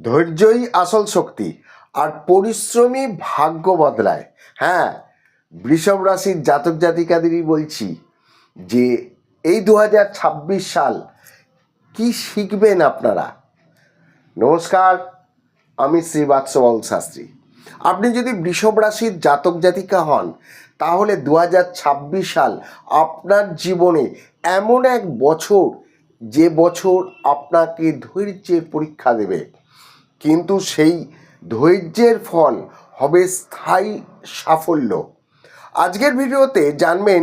ধৈর্যই আসল শক্তি আর পরিশ্রমী ভাগ্য বদলায়। হ্যাঁ বৃষভ রাশির জাতক জাতিকাদেরই বলছি যে এই দু হাজার ছাব্বিশ সাল কি শিখবেন আপনারা? নমস্কার, আমি শ্রী বাৎসবল শাস্ত্রী। আপনি যদি বৃষভ রাশির জাতক জাতিকা হন, তাহলে দু হাজার ছাব্বিশ সাল আপনার জীবনে এমন এক বছর, যে বছর আপনাকে ধৈর্যের পরীক্ষা দেবে। কিন্তু সেই ধৈর্যের ফল হবে স্থায়ী সাফল্য। আজকের ভিডিওতে জানবেন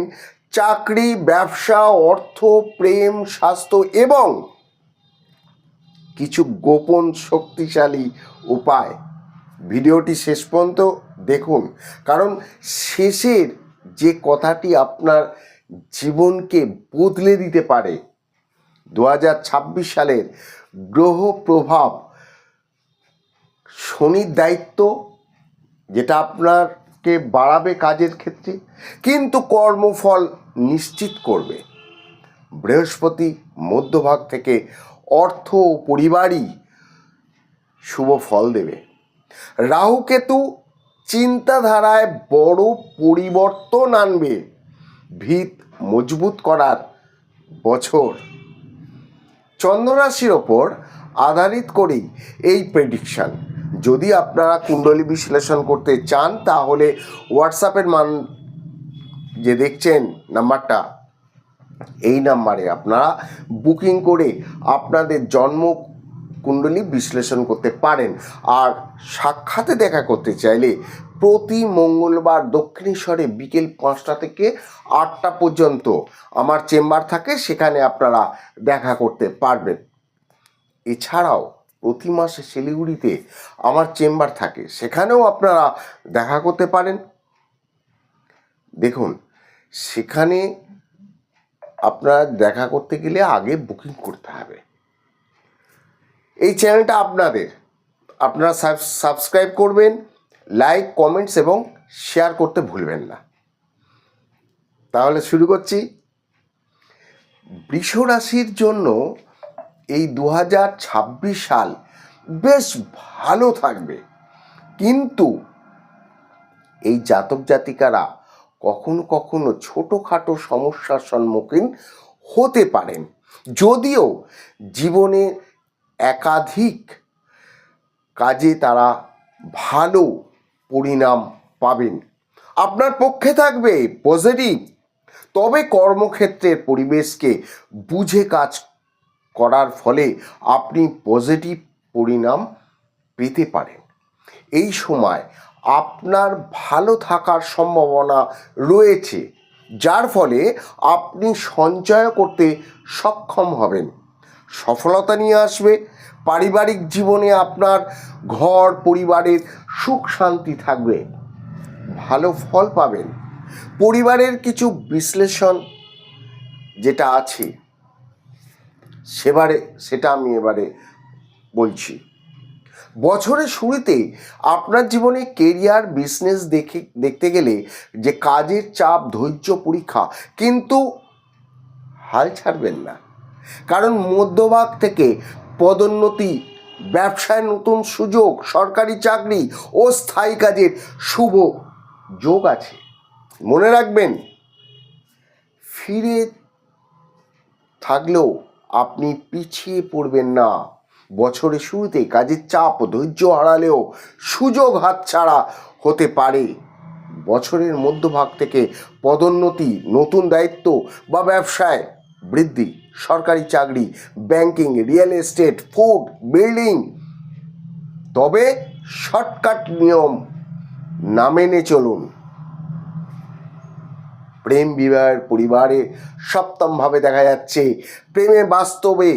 চাকরি, ব্যবসা, অর্থ, প্রেম, স্বাস্থ্য এবং কিছু গোপন শক্তিশালী উপায়। ভিডিওটি শেষ পর্যন্ত দেখুন, কারণ শেষের যে কথাটি আপনার জীবনকে বদলে দিতে পারে, দু হাজার ছাব্বিশ সালের গ্রহ প্রভাব শনির দায়িত্ব যেটা আপনাকে বাড়াবে কাজের ক্ষেত্রে, কিন্তু কর্মফল নিশ্চিত করবে। বৃহস্পতি মধ্যভাগ থেকে অর্থ ও পরিবারই শুভ ফল দেবে। রাহুকেতু চিন্তাধারায় বড় পরিবর্তন আনবে। ভিত মজবুত করার বছর। চন্দ্ররাশির ওপর আধারিত করেই এই প্রেডিকশান যদি আপনারা কুণ্ডলী বিশ্লেষণ করতে চান, তাহলে হোয়াটসঅ্যাপের মান যে দেখছেন নাম্বারটা, এই নাম্বারে আপনারা বুকিং করে আপনাদের জন্ম কুণ্ডলী বিশ্লেষণ করতে পারেন। আর সাক্ষাতে দেখা করতে চাইলে প্রতি মঙ্গলবার দক্ষিণেশ্বরে বিকেল পাঁচটা থেকে আটটা পর্যন্ত আমার চেম্বার থাকে, সেখানে আপনারা দেখা করতে পারবেন। এছাড়াও প্রতি মাসে শিলিগুড়িতে আমার চেম্বার থাকে। সেখানেও আপনারা দেখা করতে পারেন। দেখুন, সেখানে আপনারা দেখা করতে গেলে আগে বুকিং করতে হবে। এই চ্যানেলটা আপনাদের। আপনারা সাবস্ক্রাইব করবেন লাইক কমেন্টস এবং শেয়ার করতে ভুলবেন না। তাহলে শুরু করছি। বৃষ রাশির জন্য এই দু হাজার ছাব্বিশ সাল বেশ ভালো থাকবে। কিন্তু এই জাতক জাতিকারা কখনো কখনো ছোটোখাটো সমস্যার সম্মুখীন হতে পারেন। যদিও জীবনে একাধিক কাজে তারা ভালো পরিণাম পাবেন। আপনার পক্ষে থাকবে পজিটিভ তবে কর্মক্ষেত্রের পরিবেশকে বুঝে কাজ করার ফলে আপনি পজিটিভ পরিণাম পেতে পারেন। এই সময় আপনার ভালো থাকার সম্ভাবনা রয়েছে, যার ফলে আপনি সঞ্চয় করতে সক্ষম হবেন। সফলতা নিয়ে আসবে, পারিবারিক জীবনে আপনার ঘর, পরিবারের সুখ শান্তি থাকবে, ভালো ফল পাবেন। পরিবারের কিছু বিশ্লেষণ যেটা আছে সেবারে, সেটা আমি এবারে বলছি। বছরের শুরুতে আপনার জীবনে কেরিয়ার বিজনেস দেখে, দেখতে গেলে যে কাজের চাপ, ধৈর্য, পরীক্ষা কিন্তু হাল ছাড়বেন না। কারণ মধ্যভাগ থেকে পদোন্নতি, ব্যবসায় নতুন সুযোগ, সরকারি চাকরি ও স্থায়ী কাজের শুভ যোগ আছে। মনে রাখবেন, ফিরে থাকলেও আপনি পিছিয়ে পড়বেন না। বছরের শুরুতে কাজের চাপ ধৈর্য হারালেও সুযোগ হাতছাড়া হতে পারে। বছরের মধ্যভাগ থেকে পদোন্নতি, নতুন দায়িত্ব বা ব্যবসায় বৃদ্ধি, সরকারি চাকরি, banking, real estate, food, building. তবে শর্টকাট নিয়ম না মেনে চলুন। প্রেম বিবাহের পরিবারে সপ্তমভাবে দেখা যাচ্ছে। প্রেমে বাস্তবে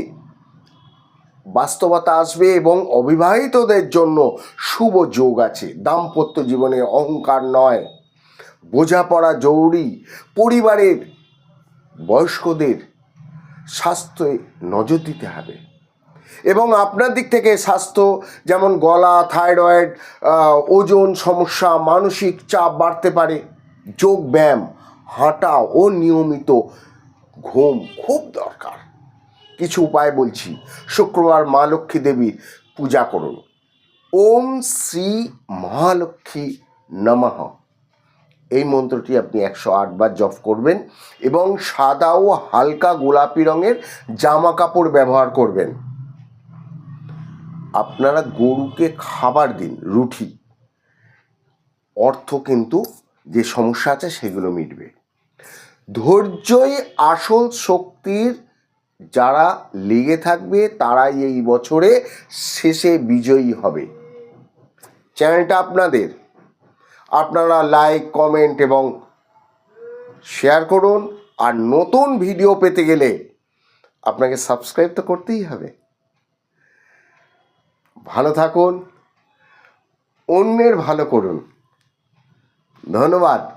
বাস্তবতা আসবে এবং অবিবাহিতদের জন্য শুভ যোগ আছে। দাম্পত্য জীবনে অহংকার নয়। বোঝাপড়া জরুরি। পরিবারের বয়স্কদের স্বাস্থ্যে নজর দিতে হবে। এবং আপনার দিক থেকে স্বাস্থ্য, যেমন গলা, থাইরয়েড ওজন সমস্যা, মানসিক চাপ বাড়তে পারে। যোগ ব্যায়াম হাঁটা ও নিয়মিত ঘুম খুব দরকার। কিছু উপায় বলছি। শুক্রবার মা লক্ষ্মী দেবীর পূজা করুন। ওম শ্রী মহালক্ষ্মী নমঃ। এই মন্ত্রটি আপনি একশো আটবার জপ করবেন এবং সাদা ও হালকা গোলাপি রঙের জামা কাপড় ব্যবহার করবেন। আপনারা গরুকে খাবার দিন, রুটি। অর্থ কিন্তু যে সমস্যা আছে সেগুলো মিটবে। ধৈর্যই আসল শক্তির যারা লেগে থাকবে তারাই এই বছরে শেষে বিজয়ী হবে। চ্যানেলটা আপনাদের। আপনারা লাইক কমেন্ট এবং শেয়ার করুন আর নতুন ভিডিও পেতে গেলে আপনাকে সাবস্ক্রাইব তো করতেই হবে। ভালো থাকুন, অন্যের ভালো করুন। ধন্যবাদ।